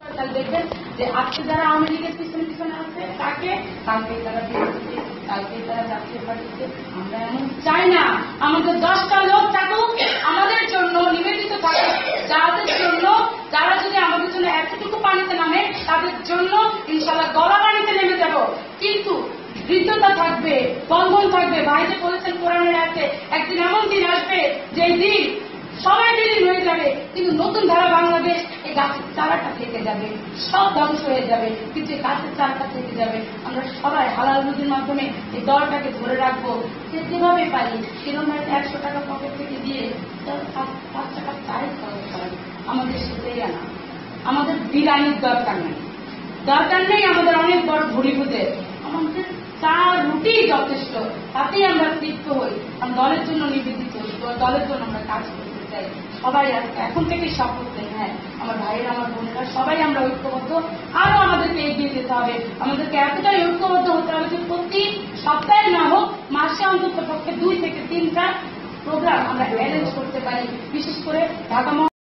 দেখবেন যে আজকে যারা পিছনে পিছনে আছে তাকে কালকে তারা কালকে তারা জাতীয় পার্টিতে। আমরা এমন চাই না। আমাদের দশটা লোক থাকুক, আমাদের জন্য নিবেদিত থাকুক। যাদের জন্য, যারা যদি আমাদের জন্য এতটুকু পানিতে নামে, তাদের জন্য ইনশাল্লাহ গলা পানিতে নেমে যাব। কিন্তু হৃদ্যতা থাকবে, বন্ধন থাকবে। বাইরে বলেছেন কোরআনের আছে একদিন এমন দিন আসবে যে দিন সবাই বিলীন হয়ে যাবে কিন্তু নতুন ধারা বাংলাদেশ এই গাছের চারাটা থেকে যাবে, সব ধ্বংস হয়ে যাবে, কিন্তু এই গাছের চারাটা থেকে যাবে, আমরা সবাই হালাল রুজির মাধ্যমে এই দলটাকে ধরে রাখব। যে যেভাবে পারি কিলোমিটার একশো টাকা পকেট থেকে দিয়ে পাঁচ টাকা চাই খরচ করেন আমাদের সেটাই আনা। আমাদের বিরিয়ানির দরকার নেই। দরকার নেই আমাদের অনেক বড় ভুড়ি ভুজে আমাদের চার রুটি যথেষ্ট, তাতেই আমরা তৃপ্ত হই। কারণ দলের জন্য নিবেদিত, দলের জন্য আমরা কাজ করতে চাই। সবাই এখন থেকেই শপথ নেই হ্যাঁ আমার সবাই আমরা ঐক্যবদ্ধ। আরও আমাদেরকে এগিয়ে যেতে হবে। আমাদেরকে এতটাই ঐক্যবদ্ধ হতে হবে যে প্রতি সপ্তাহে না হোক, মাসে অন্তত পক্ষে দুই থেকে তিনটা প্রোগ্রাম আমরা অ্যারেঞ্জ করতে পারি। বিশেষ করে ঢাকা